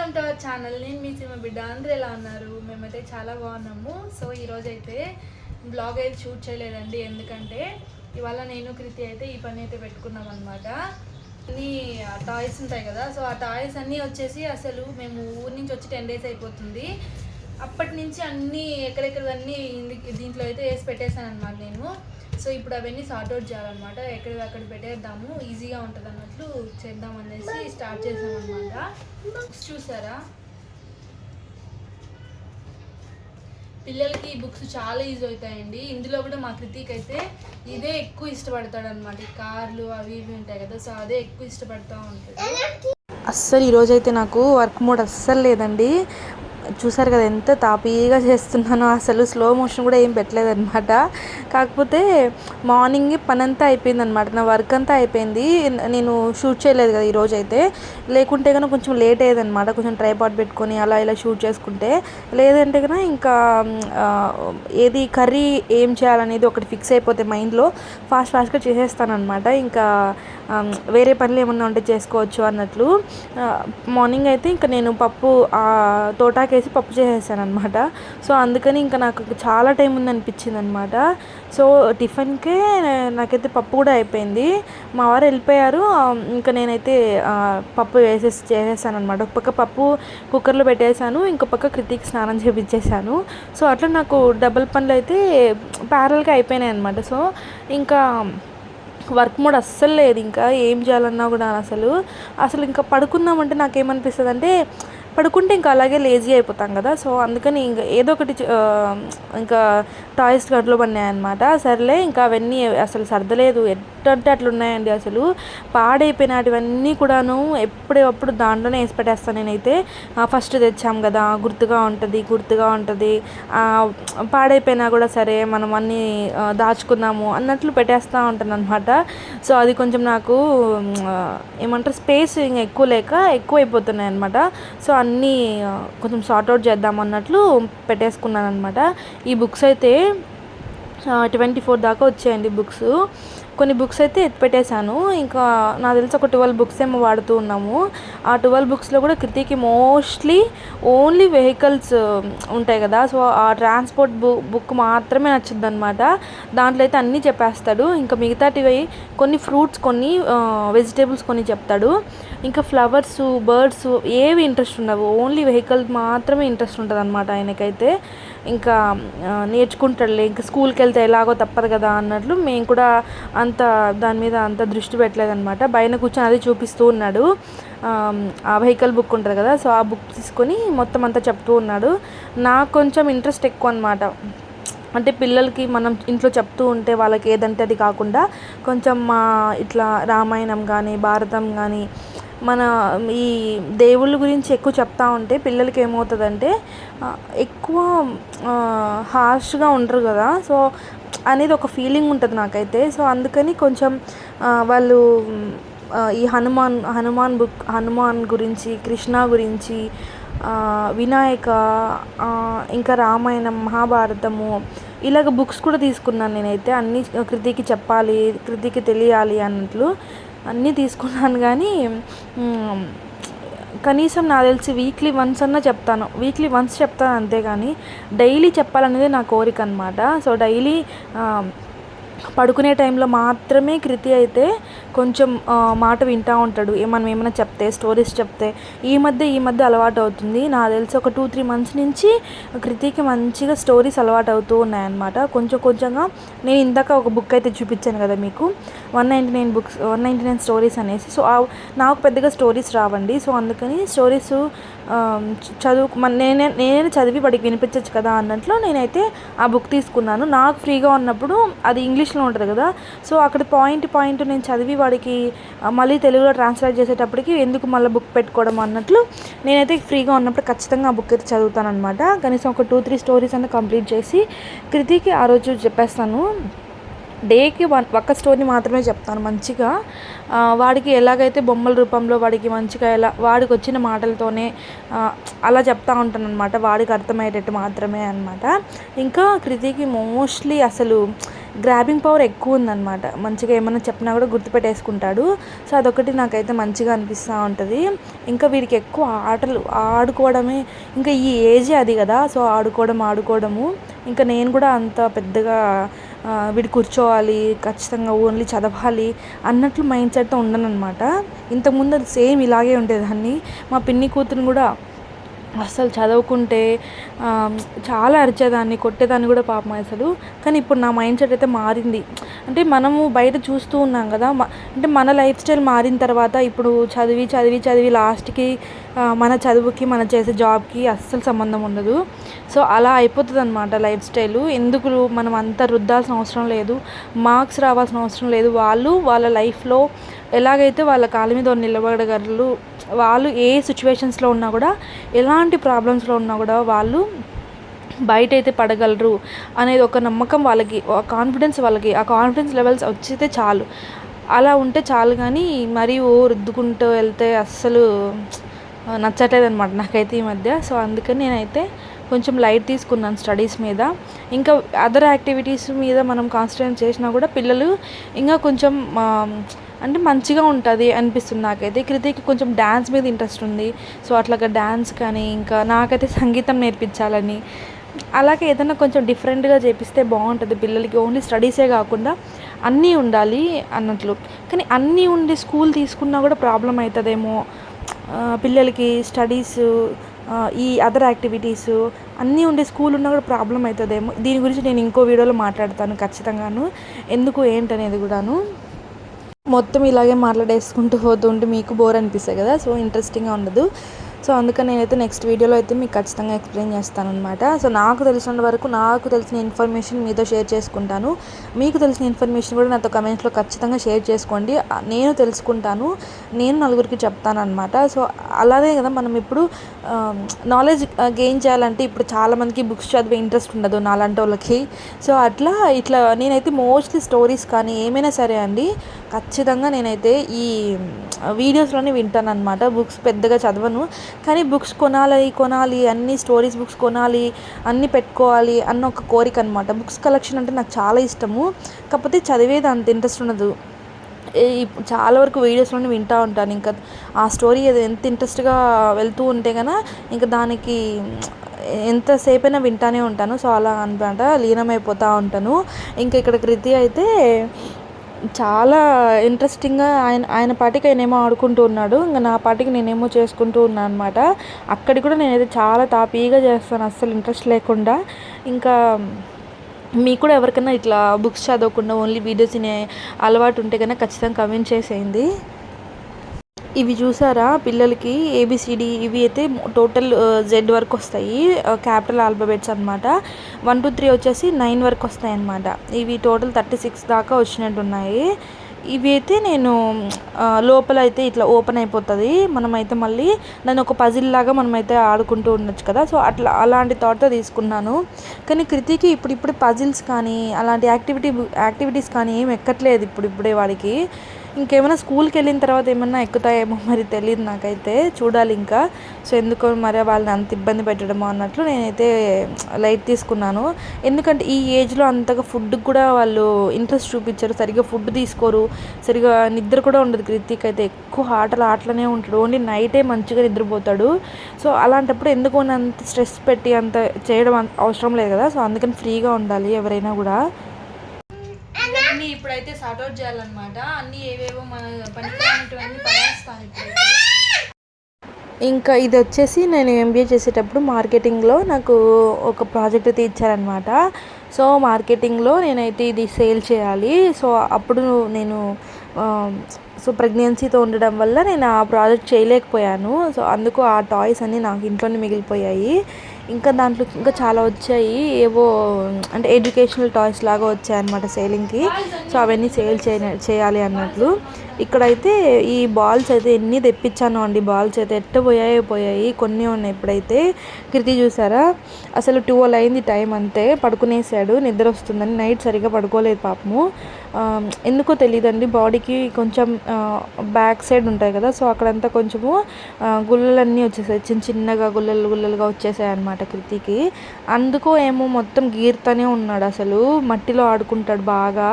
Welcome to our channel. నేను మీ cinema బిడ్డ. అందరూ ఎలా ఉన్నారు? మేమైతే చాలా బాగున్నాము. సో ఈరోజు అయితే బ్లాగ్ అయితే షూట్ చేయలేదండి. ఎందుకంటే ఇవాళ నేను కృతి అయితే ఈ పని అయితే పెట్టుకున్నాం అనమాట అన్ని టాయ్స్ ఉంటాయి కదా. సో ఆ టాయ్స్ అన్నీ వచ్చేసి అసలు మేము ఊరి నుంచి వచ్చి టెన్ డేస్ అయిపోతుంది. అప్పటి నుంచి అన్నీ ఎక్కడెక్కడవన్నీ ఇంది- దీంట్లో అయితే వేసి పెట్టేశాను అనమాట నేను. సో ఇప్పుడు అవన్నీ సార్ట్ అవుట్ చేయాలన్నమాట. ఎక్కడ అక్కడ పెట్టేద్దాము ఈజీగా ఉంటుంది అన్నట్లు చేద్దాం అనేసి స్టార్ట్ చేసాం అనమాట బుక్స్ చూసారా? పిల్లలకి ఈ బుక్స్ చాలా ఈజీ అవుతాయండి. ఇందులో కూడా మా కృతిక్ అయితే ఇదే ఎక్కువ ఇష్టపడతాడు అనమాట కార్లు అవి ఇవి ఉంటాయి కదా సో అదే ఎక్కువ ఇష్టపడతా ఉంటాడు. అస్సలు ఈరోజు అయితే నాకు వర్క్ మోడ్ అస్సలు లేదండి. చూసారు కదా ఎంత తాపీగా చేస్తున్నానో అసలు స్లో మోషన్ కూడా ఏం పెట్టలేదన్నమాట. కాకపోతే మార్నింగ్ పని అంతా అయిపోయింది అనమాట నా వర్క్ అంతా అయిపోయింది. నేను షూట్ చేయలేదు కదా ఈరోజు అయితే లేకుంటే కనుక కొంచెం లేట్ అయ్యేదన్నమాట. కొంచెం ట్రైపాట్ పెట్టుకొని అలా ఇలా షూట్ చేసుకుంటే. లేదంటే కనుక ఇంకా ఏది కర్రీ ఏం చేయాలనేది ఒకటి ఫిక్స్ అయిపోతే మైండ్లో ఫాస్ట్ ఫాస్ట్గా చేసేస్తానమాట ఇంకా వేరే పనులు ఏమన్నా ఉంటే చేసుకోవచ్చు అన్నట్లు. మార్నింగ్ అయితే ఇంకా నేను పప్పు తోటాకి తోటాకేసి పప్పు చేసేసాను అనమాట సో అందుకని ఇంకా నాకు చాలా టైం ఉంది అనిపించింది అనమాట సో టిఫిన్కే నాకైతే పప్పు కూడా అయిపోయింది. మా వారు వెళ్ళిపోయారు. ఇంకా నేనైతే పప్పు వేసేసి చేసేసాను అనమాట ఒక పక్క పప్పు కుక్కర్లో పెట్టేశాను ఇంకో పక్క కృతికి స్నానం చేపించేశాను సో అట్లా నాకు డబుల్ పనులు అయితే ప్యారల్గా అయిపోయినాయి అనమాట సో ఇంకా వర్క్ మోడ్ అస్సలు లేదు. ఇంకా ఏం చేయాలన్నా కూడా అసలు. అసలు ఇంకా పడుకుందామంటే నాకేమనిపిస్తుంది అంటే పడుకుంటే ఇంకా అలాగే లేజీ అయిపోతాం కదా. సో అందుకని ఇంకా ఏదో ఒకటి ఇంకా టాయ్స్ గట్లో పడినాయి అనమాట సర్లే ఇంకా అవన్నీ అసలు సర్దలేదు. ఎట్టంటే అట్లా ఉన్నాయండి అసలు. పాడైపోయినటివన్నీ కూడాను ఎప్పుడప్పుడు దాంట్లోనే వేసి పెట్టేస్తాను నేనైతే. ఫస్ట్ తెచ్చాం కదా గుర్తుగా ఉంటుంది గుర్తుగా ఉంటుంది. పాడైపోయినా కూడా సరే మనం అన్నీ దాచుకున్నాము దాచుకుందాము అన్నట్లు పెట్టేస్తూ ఉంటాను అనమాట సో అది కొంచెం నాకు ఏమంటారు స్పేస్ ఇంకా ఎక్కువ లేక ఎక్కువ అయిపోతున్నాయి అనమాట సో అన్నీ కొంచెం సార్ట్ అవుట్ చేద్దాం అన్నట్లు పెట్టేసుకున్నాను అనమాట ఈ బుక్స్ అయితే ట్వంటీ ఫోర్ దాకా వచ్చాయండి బుక్స్. కొన్ని బుక్స్ అయితే ఎత్తిపెట్టేశాను. ఇంకా నాకు తెలిసి ఒక ట్వెల్వ్ బుక్స్ ఏమో వాడుతూ ఉన్నాము. ఆ ట్వెల్వ్ బుక్స్లో కూడా కృతికి మోస్ట్లీ ఓన్లీ వెహికల్స్ ఉంటాయి కదా. సో ఆ ట్రాన్స్పోర్ట్ బు బుక్ మాత్రమే నచ్చుద్ది అనమాట దాంట్లో అయితే అన్నీ చెప్పేస్తాడు. ఇంకా మిగతాటివి కొన్ని ఫ్రూట్స్ కొన్ని వెజిటేబుల్స్ కొన్ని చెప్తాడు. ఇంకా ఫ్లవర్స్ బర్డ్స్ ఏవి ఇంట్రెస్ట్ ఉండవు. ఓన్లీ వెహికల్ మాత్రమే ఇంట్రెస్ట్ ఉంటుంది అనమాట ఆయనకైతే. ఇంకా నేర్చుకుంటాడులే ఇంకా స్కూల్కి వెళ్తే ఎలాగో తప్పదు కదా అన్నట్లు మేము కూడా అంత దాని మీద అంత దృష్టి పెట్టలేదనమాట పైన కూర్చొని అది చూపిస్తూ ఉన్నాడు. ఆ, ఆ వెహికల్ బుక్ ఉంటుంది కదా సో ఆ బుక్ తీసుకొని మొత్తం అంతా చెప్తూ ఉన్నాడు. నాకు కొంచెం ఇంట్రెస్ట్ ఎక్కువ అనమాట అంటే పిల్లలకి మనం ఇంట్లో చెప్తూ ఉంటే వాళ్ళకి ఏదంటే అది కాకుండా కొంచెం మా ఇట్లా రామాయణం కానీ భారతం కానీ మన ఈ దేవుళ్ళ గురించి ఎక్కువ చెప్తా ఉంటే పిల్లలకి ఏమవుతుందంటే ఎక్కువ హార్ష్గా ఉండరు కదా. సో అనేది ఒక ఫీలింగ్ ఉంటుంది నాకైతే. సో అందుకని కొంచెం వాళ్ళు ఈ హనుమాన్ హనుమాన్ బుక్ హనుమాన్ గురించి కృష్ణ గురించి వినాయక ఇంకా రామాయణం మహాభారతము ఇలాగ బుక్స్ కూడా తీసుకున్నాను నేనైతే. అన్ని కృతికి చెప్పాలి కృతికి తెలియాలి అన్నట్లు. అన్నీ తీసుకున్నాను కానీ కనీసం నాకు తెలిసి వీక్లీ వన్స్ అన్నా చెప్తాను. వీక్లీ వన్స్ చెప్తాను అంతే కానీ డైలీ చెప్పాలనేది నా కోరిక అనమాట సో డైలీ పడుకునే టైంలో మాత్రమే కృతి అయితే కొంచెం మాట వింటూ ఉంటాడు. ఏ- మనం ఏమైనా చెప్తే స్టోరీస్ చెప్తే ఈ మధ్య ఈ మధ్య అలవాటు అవుతుంది నాకు తెలిసి ఒక టూ త్రీ మంత్స్ నుంచి కృతికి మంచిగా స్టోరీస్ అలవాటు అవుతూ ఉన్నాయన్నమాట. కొంచెం కొంచెంగా నేను ఇందాక ఒక బుక్ అయితే చూపించాను కదా మీకు. One ninety nine books one ninety nine stories అనేసి. సో నాకు పెద్దగా స్టోరీస్ రావండి. సో అందుకని స్టోరీస్ చదువు మన నేనే నేనే చదివి వాడికి వినిపించవచ్చు కదా అన్నట్లు నేనైతే ఆ బుక్ తీసుకున్నాను. నాకు ఫ్రీగా ఉన్నప్పుడు అది ఇంగ్లీష్లో ఉంటుంది కదా. సో అక్కడ పాయింట్ పాయింట్ నేను చదివి వాడికి మళ్ళీ తెలుగులో ట్రాన్స్లేట్ చేసేటప్పటికి ఎందుకు మళ్ళీ బుక్ పెట్టుకోవడం అన్నట్లు నేనైతే ఫ్రీగా ఉన్నప్పుడు ఖచ్చితంగా ఆ బుక్ అయితే చదువుతాను అనమాట కనీసం ఒక టూ త్రీ స్టోరీస్ అన్న కంప్లీట్ చేసి కృతికి ఆ రోజు చెప్పేస్తాను. డేకి వన్ ఒక్క స్టోరీ మాత్రమే చెప్తాను మంచిగా. వాడికి ఎలాగైతే బొమ్మల రూపంలో వాడికి మంచిగా ఎలా వాడికి వచ్చిన మాటలతోనే అలా చెప్తా ఉంటాను అనమాట వాడికి అర్థమయ్యేటట్టు మాత్రమే అనమాట ఇంకా కృతికి మోస్ట్లీ అసలు గ్రాబింగ్ పవర్ ఎక్కువ ఉందన్నమాట. మంచిగా ఏమైనా చెప్పినా కూడా గుర్తుపెట్టేసుకుంటాడు. సో అదొకటి నాకైతే మంచిగా అనిపిస్తూ ఉంటుంది. ఇంకా వీడికి ఎక్కువ ఆటలు ఆడుకోవడమే ఇంకా ఈ ఏజే అది కదా. సో ఆడుకోవడం ఆడుకోవడము. ఇంకా నేను కూడా అంత పెద్దగా వీడు కూర్చోవాలి ఖచ్చితంగా ఓన్లీ చదవాలి అన్నట్లు మైండ్ సెట్తో ఉండను అనమాట ఇంతకుముందు అది సేమ్ ఇలాగే ఉండేదాన్ని మా పిన్ని కూతురుని కూడా అస్సలు చదువుకుంటే చాలా అరిచేదాన్ని కొట్టేదాన్ని కూడా పాపం అసలు. కానీ ఇప్పుడు నా మైండ్ సెట్ అయితే మారింది. అంటే మనము బయట చూస్తూ ఉన్నాం కదా అంటే మన లైఫ్ స్టైల్ మారిన తర్వాత ఇప్పుడు చదివి చదివి చదివి లాస్ట్కి మన చదువుకి మనం చేసే జాబ్కి అస్సలు సంబంధం ఉండదు. సో అలా అయిపోతుంది అనమాట లైఫ్ స్టైల్. ఎందుకు మనం అంత రుద్దాల్సిన అవసరం లేదు మార్క్స్ రావాల్సిన అవసరం లేదు. వాళ్ళు వాళ్ళ లైఫ్లో ఎలాగైతే వాళ్ళ కాళ్ళ మీద నిలబడగలరు వాళ్ళు ఏ సిచ్యువేషన్స్లో ఉన్నా కూడా ఎలాంటి ప్రాబ్లమ్స్లో ఉన్నా కూడా వాళ్ళు బయట అయితే పడగలరు అనేది ఒక నమ్మకం వాళ్ళకి కాన్ఫిడెన్స్ వాళ్ళకి ఆ కాన్ఫిడెన్స్ లెవెల్స్ వచ్చితే చాలు. అలా ఉంటే చాలు కానీ మరీ ఓ రుద్దుకుంటూ వెళ్తే అస్సలు నచ్చట్లేదు అనమాట నాకైతే ఈ మధ్య. సో అందుకని నేనైతే కొంచెం లైట్ తీసుకున్నాను స్టడీస్ మీద. ఇంకా అదర్ యాక్టివిటీస్ మీద మనం కాన్సన్ట్రేట్ చేసినా కూడా పిల్లలు ఇంకా కొంచెం అంటే మంచిగా ఉంటుంది అనిపిస్తుంది నాకైతే. కృతికి కొంచెం డ్యాన్స్ మీద ఇంట్రెస్ట్ ఉంది. సో అట్లాగా డ్యాన్స్ కానీ ఇంకా నాకైతే సంగీతం నేర్పించాలని. అలాగే ఏదైనా కొంచెం డిఫరెంట్గా చేపిస్తే బాగుంటుంది పిల్లలకి. ఓన్లీ స్టడీసే కాకుండా అన్నీ ఉండాలి అన్నట్లు. కానీ అన్నీ ఉండి స్కూల్ తీసుకున్నా కూడా ప్రాబ్లం అవుతుందేమో పిల్లలకి స్టడీస్ ఈ అదర్ యాక్టివిటీస్ అన్నీ ఉండే స్కూల్ ఉన్నా కూడా ప్రాబ్లం అవుతుందేమో దీని గురించి నేను ఇంకో వీడియోలో మాట్లాడతాను ఖచ్చితంగాను. ఎందుకు ఏంటనేది కూడాను. మొత్తం ఇలాగే మాట్లాడేసుకుంటూ పోతుంటే మీకు బోర్ అనిపిస్తాయి కదా? సో ఇంట్రెస్టింగ్గా ఉండదు. సో అందుకని నేనైతే నెక్స్ట్ వీడియోలో అయితే మీకు ఖచ్చితంగా ఎక్స్ప్లెయిన్ చేస్తాను అనమాట సో నాకు తెలిసిన వరకు నాకు తెలిసిన ఇన్ఫర్మేషన్ మీతో షేర్ చేసుకుంటాను. మీకు తెలిసిన ఇన్ఫర్మేషన్ కూడా నాతో కమెంట్స్లో ఖచ్చితంగా షేర్ చేసుకోండి. నేను తెలుసుకుంటాను. నేను నలుగురికి చెప్తాను అనమాట సో అలానే కదా మనం ఇప్పుడు నాలెడ్జ్ గెయిన్ చేయాలంటే ఇప్పుడు చాలామందికి బుక్స్ చదివే ఇంట్రెస్ట్ ఉండదు నాలాంటి వాళ్ళకి. సో అట్లా ఇట్లా నేనైతే మోస్ట్లీ స్టోరీస్ కానీ ఏమైనా సరే అండి ఖచ్చితంగా నేనైతే ఈ వీడియోస్లోనే వింటాను అనమాట బుక్స్ పెద్దగా చదవను. కానీ బుక్స్ కొనాలి కొనాలి అన్ని స్టోరీస్ బుక్స్ కొనాలి అన్నీ పెట్టుకోవాలి అన్న ఒక కోరిక అనమాట బుక్స్ కలెక్షన్ అంటే నాకు చాలా ఇష్టము. కాకపోతే చదివేది అంత ఇంట్రెస్ట్ ఉండదు. చాలా వరకు వీడియోస్లోనే వింటూ ఉంటాను. ఇంకా ఆ స్టోరీ అది ఎంత ఇంట్రెస్ట్గా వెళ్తూ ఉంటే కనుక ఇంకా దానికి ఎంతసేపు అయినా వింటానే ఉంటాను. సో అలా అనమాట లీనమైపోతూ ఉంటాను. ఇంకా ఇక్కడ కృతి అయితే చాలా ఇంట్రెస్టింగ్గా ఆయన ఆయన పాటికి ఆయనేమో ఆడుకుంటూ ఉన్నాడు. ఇంకా నా పాటికి నేనేమో చేసుకుంటూ ఉన్నాను అనమాట అక్కడికి కూడా నేనైతే చాలా తాపీగా చేస్తాను అస్సలు ఇంట్రెస్ట్ లేకుండా. ఇంకా మీకు కూడా ఎవరికైనా ఇట్లా బుక్స్ చదవకుండా ఓన్లీ వీడియోస్ తినే అలవాటు ఉంటే కనుక ఖచ్చితంగా కమెంట్ చేసేయండి. ఇవి చూసారా? పిల్లలకి ఏబిసిడి ఇవి అయితే టోటల్ జెడ్ వరకు వస్తాయి. క్యాపిటల్ ఆల్ఫాబెట్స్ అనమాట వన్ టూ త్రీ వచ్చేసి నైన్ వరకు వస్తాయి అనమాట ఇవి టోటల్ థర్టీ సిక్స్ దాకా వచ్చినట్టు ఉన్నాయి ఇవి అయితే నేను లోపల అయితే ఇట్లా ఓపెన్ అయిపోతుంది. మనమైతే మళ్ళీ దాన్ని ఒక పజిల్ లాగా మనమైతే ఆడుకుంటూ ఉండొచ్చు కదా. సో అట్లా అలాంటి థాట్తో తీసుకున్నాను. కానీ కృతికి ఇప్పుడు ఇప్పుడు పజిల్స్ కానీ అలాంటి యాక్టివిటీ యాక్టివిటీస్ కానీ ఏం ఎక్కట్లేదు ఇప్పుడు ఇప్పుడే వాడికి. ఇంకేమైనా స్కూల్కి వెళ్ళిన తర్వాత ఏమన్నా ఎక్కుతాయేమో మరి తెలియదు నాకైతే. చూడాలి ఇంకా. సో ఎందుకో మరి వాళ్ళని అంత ఇబ్బంది పెట్టడమో అన్నట్లు నేనైతే లైట్ తీసుకున్నాను. ఎందుకంటే ఈ ఏజ్లో అంతగా ఫుడ్ కూడా వాళ్ళు ఇంట్రెస్ట్ చూపించారు. సరిగ్గా ఫుడ్ తీసుకోరు. సరిగా నిద్ర కూడా ఉండదు. కృతిక్ అయితే ఎక్కువ ఆటలు ఆటలనే ఉంటాడు. ఓన్లీ నైటే మంచిగా నిద్రపోతాడు. సో అలాంటప్పుడు ఎందుకు అంత స్ట్రెస్ పెట్టి అంత చేయడం అవసరం లేదు కదా. సో అందుకని ఫ్రీగా ఉండాలి ఎవరైనా కూడా. ఇప్పుడైతే సార్ట్ అవుట్ చేయాలన్నమాట. అన్ని ఏవేవో మన పనికిరానటువంటి పడేస్తాను ఇంకా ఇది వచ్చేసి నేను ఎంబీఏ చేసేటప్పుడు మార్కెటింగ్లో నాకు ఒక ప్రాజెక్ట్ అయితే ఇచ్చారనమాట సో మార్కెటింగ్లో నేనైతే ఇది సేల్ చేయాలి. సో అప్పుడు నేను సో ప్రెగ్నెన్సీతో ఉండడం వల్ల నేను ఆ ప్రాజెక్ట్ చేయలేకపోయాను. సో అందుకు ఆ టాయ్స్ అన్నీ నాకు ఇంట్లోనే మిగిలిపోయాయి. ఇంకా దాంట్లో ఇంకా చాలా వచ్చాయి. ఏవో అంటే ఎడ్యుకేషనల్ టాయ్స్ లాగా వచ్చాయి అనమాట సేలింగ్కి సో అవన్నీ సేల్ చేయ చేయాలి అన్నట్లు. ఇక్కడైతే ఈ బాల్స్ అయితే ఎన్ని తెప్పించాను అండి. బాల్స్ అయితే ఎట్ట పోయాయో పోయాయి. కొన్ని ఉన్నాయి ఇప్పుడైతే. కృతి చూసారా? అసలు ట్వెల్వ్ అయింది టైం అంతే. పడుకునేసాడు. నిద్ర వస్తుందని నైట్ సరిగ్గా పడుకోలేదు పాపము. ఎందుకో తెలియదండి బాడీకి కొంచెం బ్యాక్ సైడ్ ఉంటాయి కదా. సో అక్కడంతా కొంచెము ఆ, గుల్లలన్నీ వచ్చేసాయి. చిన్న చిన్నగా గుల్లలు గుల్లలుగా వచ్చేసాయి అనమాట కృతికి అందుకో ఏమో మొత్తం గీర్తనే ఉన్నాడు అసలు. మట్టిలో ఆడుకుంటాడు బాగా.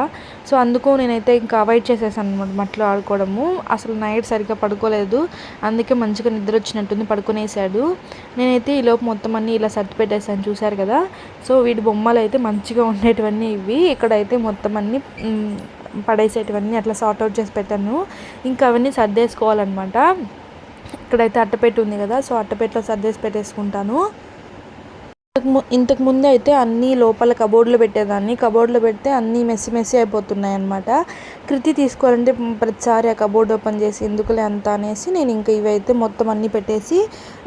సో అందుకో నేనైతే ఇంకా అవాయిడ్ చేసేసాను అనమాట మట్టిలో ఆడుకోవడము. అసలు నైట్ సరిగ్గా పడుకోలేదు. అందుకే మంచిగా నిద్ర వచ్చినట్టుంది పడుకునేసాడు నేనైతే ఈ లోపు మొత్తం అన్నీ ఇలా సర్ది పెట్టేసాను చూశారు కదా? సో వీటి బొమ్మలు అయితే మంచిగా ఉండేటివన్నీ ఇవి. ఇక్కడైతే మొత్తం అన్నీ పడేసేటివన్నీ అట్లా సార్ట్ అవుట్ చేసి పెట్టాను. ఇంకా అవన్నీ సర్దేసుకోవాలన్నమాట. ఇక్కడైతే అట్టపెట్టి ఉంది కదా? సో అట్టపెట్టలో సర్దేసి పెట్టేసుకుంటాను. ఇంతకు ఇంతకు ముందు అయితే అన్నీ లోపల కబోర్డ్లో పెట్టేదాన్ని. కబోర్డ్లో పెడితే అన్నీ మెస్సి మెస్సి అయిపోతున్నాయి అనమాట కృతి తీసుకోవాలంటే ప్రతిసారి ఆ కబోర్డ్ ఓపెన్ చేసి ఎందుకులే అంత అనేసి నేను ఇంకా ఇవైతే మొత్తం అన్నీ పెట్టేసి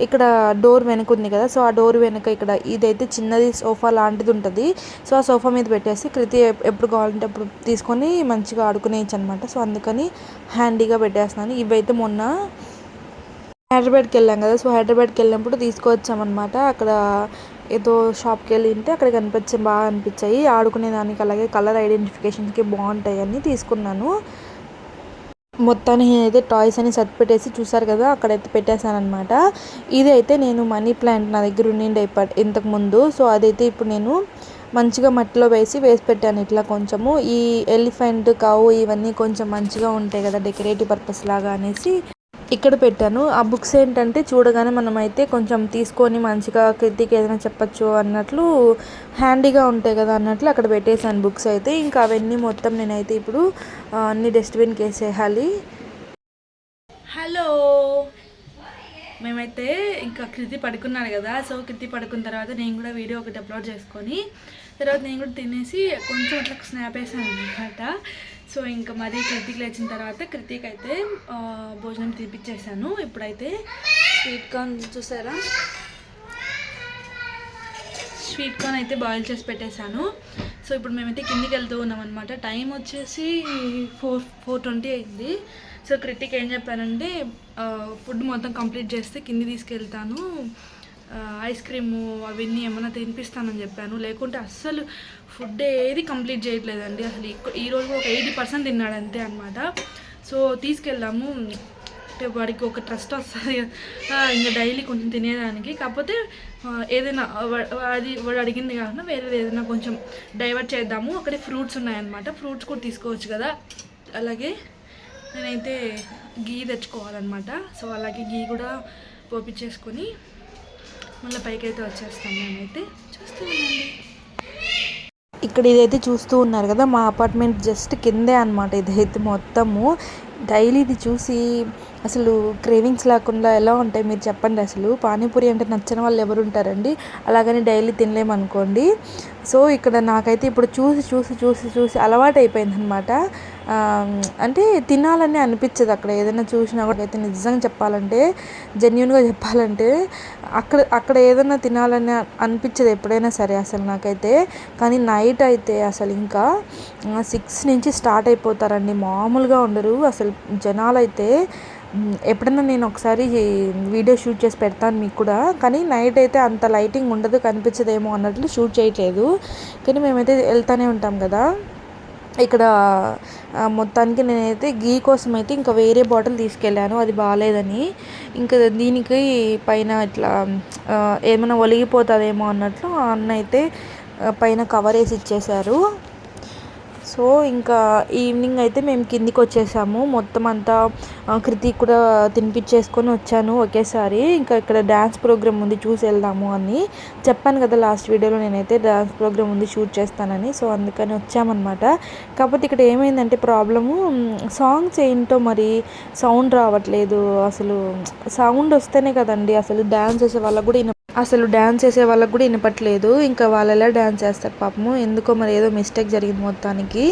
ఇక్కడ డోర్ వెనక ఉంది కదా సో ఆ డోర్ వెనక ఇక్కడ ఇదైతే చిన్నది సోఫా లాంటిది ఉంటుంది. సో ఆ సోఫా మీద పెట్టేసి కృతి ఎప్పుడు కావాలంటే అప్పుడు తీసుకొని మంచిగా ఆడుకునేయచ్చు అనమాట సో అందుకని హ్యాండీగా పెట్టేస్తున్నాను. ఇవైతే మొన్న హైదరాబాద్కి వెళ్ళాం కదా సో హైదరాబాద్కి వెళ్ళినప్పుడు తీసుకొచ్చామన్నమాట అక్కడ ఏదో షాప్కి వెళ్ళి ఉంటే అక్కడ కనిపించి బాగా అనిపించాయి. ఆడుకునే దానికి అలాగే కలర్ ఐడెంటిఫికేషన్కి బాగుంటాయి అని తీసుకున్నాను. మొత్తానికి నేనైతే టాయ్స్ అని సర్ది పెట్టేసి చూసారు కదా అక్కడైతే పెట్టేశానమాట ఇది అయితే నేను మనీ ప్లాంట్ నా దగ్గర ఉండిండే ఇంతకుముందు ఇంతకు ముందు. సో అదైతే ఇప్పుడు నేను మంచిగా మట్టిలో వేసి వేసి పెట్టాను ఇట్లా కొంచెము. ఈ ఎలిఫెంట్ కావు ఇవన్నీ కొంచెం మంచిగా ఉంటాయి కదా డెకరేటివ్ పర్పస్ లాగా అనేసి. ఇక్కడ పెట్టాను. ఆ బుక్స్ ఏంటంటే చూడగానే మనమైతే కొంచెం తీసుకొని మంచిగా కృతికి ఏదైనా చెప్పచ్చు అన్నట్లు హ్యాండీగా ఉంటాయి కదా అన్నట్లు అక్కడ పెట్టేశాను బుక్స్ అయితే. ఇంకా అవన్నీ మొత్తం నేనైతే ఇప్పుడు అన్ని డస్ట్బిన్కి వేసేయాలి హలో! మేమైతే ఇంకా కృతి పడుకున్నాను కదా. సో కృతి పడుకున్న తర్వాత నేను కూడా వీడియో ఒకటి అప్లోడ్ చేసుకొని తర్వాత నేను కూడా తినేసి కొంచెం అట్లా స్నాప్ వేసాను అనమాట సో ఇంకా మరి కృతిక్ లేచిన తర్వాత కృతిక్ అయితే భోజనం తీపిచ్చేసాను ఇప్పుడైతే స్వీట్ కార్న్ చూసారా? స్వీట్ కార్న్ అయితే బాయిల్ చేసి పెట్టేశాను. సో ఇప్పుడు మేమైతే కిందికి వెళ్తూ ఉన్నాం అనమాట టైం వచ్చేసి ఫోర్ ఫోర్ ట్వంటీ అయింది. సో క్రిటిక్ ఏం చెప్పానంటే ఫుడ్ మొత్తం కంప్లీట్ చేస్తే కింది తీసుకెళ్తాను. ఐస్ క్రీము అవన్నీ ఏమైనా తినిపిస్తానని చెప్పాను. లేకుంటే అస్సలు ఫుడ్ ఏది కంప్లీట్ చేయట్లేదండి. అసలు ఈ- రోజు ఒక ఎయిటీ పర్సెంట్ తిన్నాడు అంతే అనమాట సో తీసుకెళ్ళాము అంటే వాడికి ఒక ట్రస్ట్ వస్తుంది. కదా, ఇంకా డైలీ కొంచెం తినేదానికి. కాకపోతే ఏదైనా అది వాడు అడిగింది కాకుండా వేరేది ఏదైనా కొంచెం డైవర్ట్ చేద్దాము. అక్కడే ఫ్రూట్స్ ఉన్నాయన్నమాట. ఫ్రూట్స్ కూడా తీసుకోవచ్చు కదా. అలాగే నేనైతే గీ తెచ్చుకోవాలన్నమాట. సో అలాగే గీ కూడా పోపించేసుకొని మళ్ళీ పైకి అయితే వచ్చేస్తాం మేమైతే. చూస్తున్నామండి. ఇక్కడ ఇదైతే చూస్తూ ఉన్నారు కదా మా అపార్ట్మెంట్ జస్ట్ కిందే అనమాట ఇదైతే మొత్తము. డైలీ ఇది చూసి అసలు క్రేవింగ్స్ లేకుండా ఎలా ఉంటాయి మీరు చెప్పండి అసలు. పానీపూరి అంటే నచ్చని వాళ్ళు ఎవరు ఉంటారండి? అలాగని డైలీ తినలేమనుకోండి. సో ఇక్కడ నాకైతే ఇప్పుడు చూసి చూసి చూసి చూసి అలవాటు అయిపోయింది అనమాట అంటే తినాలని అనిపించదు అక్కడ. ఏదైనా చూసినా కూడా అయితే నిజంగా చెప్పాలంటే జెన్యున్గా చెప్పాలంటే అక్కడ అక్కడ ఏదైనా తినాలని అనిపించదు ఎప్పుడైనా సరే అసలు నాకైతే. కానీ నైట్ అయితే అసలు ఇంకా సిక్స్ నుంచి స్టార్ట్ అయిపోతారండి. మామూలుగా ఉండరు. అసలు జనాలు అయితే ఎప్పుడైనా ఎప్పుడన్నా నేను ఒకసారి వీడియో షూట్ చేసి పెడతాను మీకు కూడా. కానీ నైట్ అయితే అంత లైటింగ్ ఉండదు కనిపించదేమో అన్నట్లు షూట్ చేయట్లేదు. కానీ మేమైతే వెళ్తూనే ఉంటాం కదా. ఇక్కడ మొత్తానికి నేనైతే గీ కోసం అయితే ఇంకా వేరే బాటిల్ తీసుకెళ్ళాను అది బాగాలేదని ఇంకా దీనికి పైన ఇట్లా ఏమైనా ఒలిగిపోతుందేమో అన్నట్లు ఆ అన్న అయితే పైన కవర్ వేసి ఇచ్చేశారు. సో ఇంకా ఈవినింగ్ అయితే మేము కిందికి వచ్చేసాము. మొత్తం అంతా ఆ, కృతిక్ కూడా తినిపించేసుకొని వచ్చాను ఒకేసారి. ఇంకా ఇక్కడ డ్యాన్స్ ప్రోగ్రామ్ ఉంది చూసి వెళ్దాము అని. చెప్పాను కదా లాస్ట్ వీడియోలో నేనైతే డ్యాన్స్ ప్రోగ్రామ్ ఉంది షూట్ చేస్తానని. సో అందుకని వచ్చామన్నమాట. కాకపోతే ఇక్కడ ఏమైందంటే ప్రాబ్లము సాంగ్స్ ఏంటో మరి సౌండ్ రావట్లేదు. అసలు సౌండ్ వస్తేనే కదండి అసలు డ్యాన్స్ చేసే వాళ్ళకు కూడా అసలు డ్యాన్స్ చేసే వాళ్ళకు కూడా వినపట్లేదు. ఇంకా వాళ్ళు ఎలా డ్యాన్స్ చేస్తారు పాపము? ఎందుకో మరి ఏదో మిస్టేక్ జరిగింది మొత్తానికి.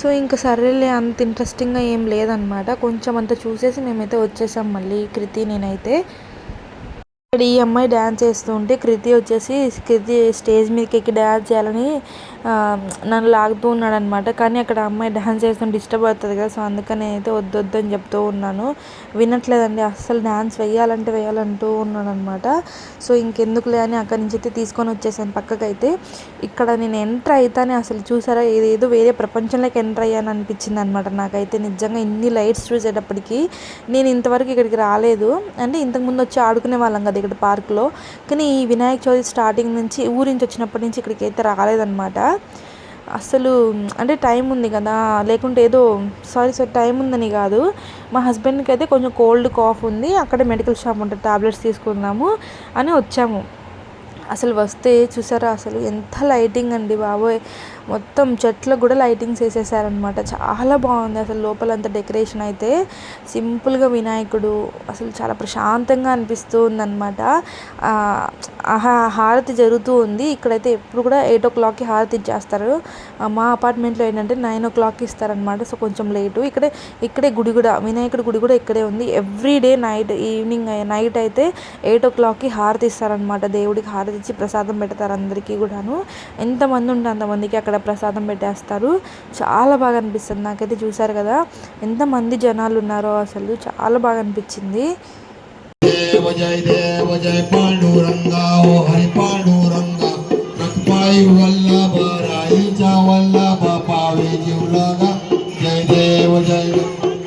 సో ఇంకా సరేలే అంత ఇంట్రెస్టింగ్గా ఏం లేదనమాట. కొంచెం అంత చూసేసి మేమైతే వచ్చేసాం మళ్ళీ కృతి నేనైతే. ఇక్కడ ఈ అమ్మాయి డ్యాన్స్ చేస్తూ ఉంటే కృతి వచ్చేసి కృతి స్టేజ్ మీదకి ఎక్కి డ్యాన్స్ చేయాలని నన్ను లాగుతూ ఉన్నాడు అనమాట కానీ అక్కడ అమ్మాయి డ్యాన్స్ చేస్తుంటే డిస్టర్బ్ అవుతుంది కదా సో అందుకని అయితే వద్దొద్దు అని చెప్తూ ఉన్నాను. వినట్లేదండి అస్సలు డ్యాన్స్ వేయాలంటే వేయాలంటూ ఉన్నాడు అనమాట సో ఇంకెందుకులే అని అక్కడి నుంచి అయితే తీసుకొని వచ్చేసాను పక్కకైతే. ఇక్కడ నేను ఎంటర్ అయితేనే అసలు చూసారా ఏదో వేరే ప్రపంచంలోకి ఎంటర్ అయ్యాను అనిపించింది అనమాట నాకైతే. నిజంగా ఇన్ని లైట్స్ చూసేటప్పటికి నేను ఇంతవరకు ఇక్కడికి రాలేదు. అంటే ఇంతకుముందు వచ్చి ఆడుకునే వాళ్ళం కదా ఇక్కడ పార్క్లో. కానీ ఈ వినాయక చవితి స్టార్టింగ్ నుంచి ఊరించి నుంచి వచ్చినప్పటి నుంచి ఇక్కడికి అయితే రాలేదన్నమాట అసలు అంటే టైం ఉంది కదా లేకుంటే ఏదో సారీ సారీ టైం ఉందని కాదు. మా హస్బెండ్కి అయితే కొంచెం కోల్డ్ కాఫ్ ఉంది అక్కడ మెడికల్ షాప్ ఉంటుంది టాబ్లెట్స్ తీసుకుందాము అని వచ్చాము. అసలు వస్తే చూసారా? అసలు ఎంత లైటింగ్ అండి బాబోయ్. మొత్తం చెట్లకు కూడా లైటింగ్స్ వేసేసారనమాట చాలా బాగుంది అసలు లోపలంతా డెకరేషన్ అయితే. సింపుల్గా వినాయకుడు అసలు చాలా ప్రశాంతంగా అనిపిస్తూ ఉందన్నమాట. ఆహా హారతి జరుగుతూ ఉంది. ఇక్కడైతే ఎప్పుడు కూడా ఎయిట్ ఓ క్లాక్కి హారతి ఇచ్చేస్తారు. మా అపార్ట్మెంట్లో ఏంటంటే నైన్ ఓ క్లాక్కి ఇస్తారనమాట సో కొంచెం లేటు. ఇక్కడే ఇక్కడే గుడి కూడా వినాయకుడి గుడి కూడా ఇక్కడే ఉంది. Every day night evening night అయితే ఎయిట్ ఓ క్లాక్కి హారతి ఇస్తారనమాట దేవుడికి హారతి ఇచ్చి ప్రసాదం పెడతారు అందరికీ కూడాను ఎంతమంది ఉంటే అంతమందికి అక్కడ ప్రసాదం పెట్టేస్తారు చాలా బాగా అనిపిస్తుంది నాకైతే చూసారు కదా ఎంతమంది జనాలు ఉన్నారో అసలు చాలా బాగా అనిపించింది देव जय देव जय पांडुरंगा ओ हरि पांडुरंगा रखपाई वल्लभ राईचा वल्लभ पावे जीवलगा जय देव जय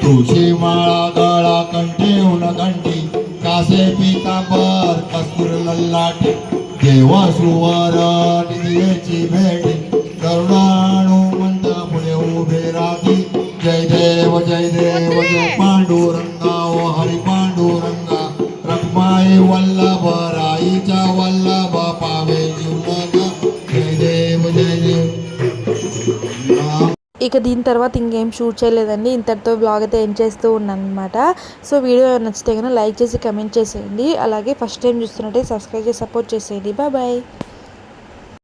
तुळशी माळा गळा कंठे उलगंठी कासे पितांबर कस्तूर लल्लाटी देवा सुवर निधीची भेटी. करुणाणू मंत पुढे उभे राखी जय देव जय देव जय पांडुरंगा. ఇక దీని తర్వాత ఇంకేం షూట్ చేయలేదండి. ఇంతటితో బ్లాగ్ అయితే ఎండ్ చేస్తూ ఉన్నాను అనమాట సో వీడియో నచ్చితే కనుక లైక్ చేసి కమెంట్ చేసేయండి. అలాగే ఫస్ట్ టైం చూస్తున్నట్టే సబ్స్క్రైబ్ చేసి సపోర్ట్ చేసేయండి. Bye bye